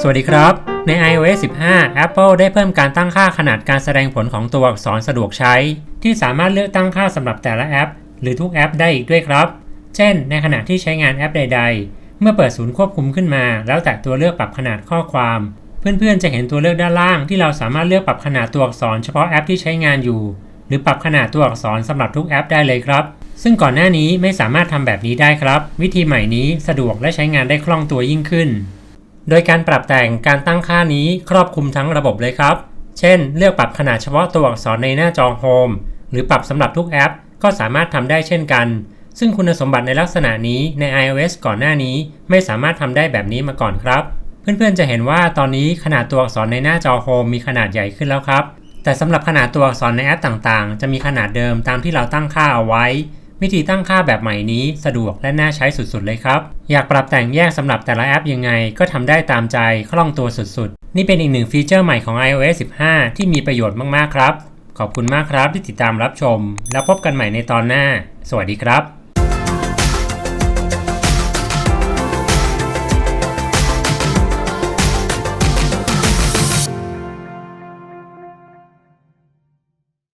สวัสดีครับ ใน iOS 15 Apple ได้เพิ่มการตั้งค่าขนาดการแสดงผลของตัวอักษรสะดวกใช้ ที่สามารถเลือกตั้งค่าสำหรับแต่ละแอป หรือทุกแอปได้อีกด้วยครับ เช่น ในขณะที่ใช้งานแอปใด ๆ เมื่อเปิดศูนย์ควบคุมขึ้นมา แล้วแตะตัวเลือกปรับขนาดข้อความ เพื่อนๆ จะเห็นตัวเลือกด้านล่าง ที่เราสามารถเลือกปรับขนาดตัวอักษรเฉพาะแอปที่ใช้งานอยู่ หรือปรับขนาดตัวอักษรสำหรับทุกแอปได้เลยครับ ซึ่งก่อนหน้านี้ไม่สามารถทำแบบนี้ได้ครับ วิธีใหม่นี้สะดวกและใช้งานได้คล่องตัวยิ่งขึ้น โดยการปรับแต่งการตั้งค่านี้ครอบคลุมทั้งระบบเลยครับ เช่น เลือกปรับขนาดเฉพาะตัวอักษรในหน้าจอ Home หรือปรับสำหรับทุกแอป ก็สามารถทำได้เช่นกัน ซึ่งคุณสมบัติในลักษณะนี้ใน iOS ก่อนหน้านี้ไม่สามารถทำได้แบบนี้มาก่อนครับ เพื่อนๆจะเห็นว่าตอนนี้ขนาดตัวอักษรในหน้าจอ Home มีขนาดใหญ่ขึ้นแล้วครับ แต่สำหรับขนาดตัวอักษรในแอปต่างๆ จะมีขนาดเดิมตามที่เราตั้งค่าเอาไว้ วิธีตั้งค่าแบบใหม่นี้สะดวกและน่าใช้สุดๆเลยครับ อยากปรับแต่งแยกสำหรับแต่ละแอปยังไงก็ทำได้ตามใจคล่องตัวสุดๆ นี่เป็นอีกหนึ่งฟีเจอร์ใหม่ของ iOS 15 ที่มีประโยชน์มากๆครับ ขอบคุณมากครับที่ติดตามรับชม แล้วพบกันใหม่ในตอนหน้า สวัสดีครับ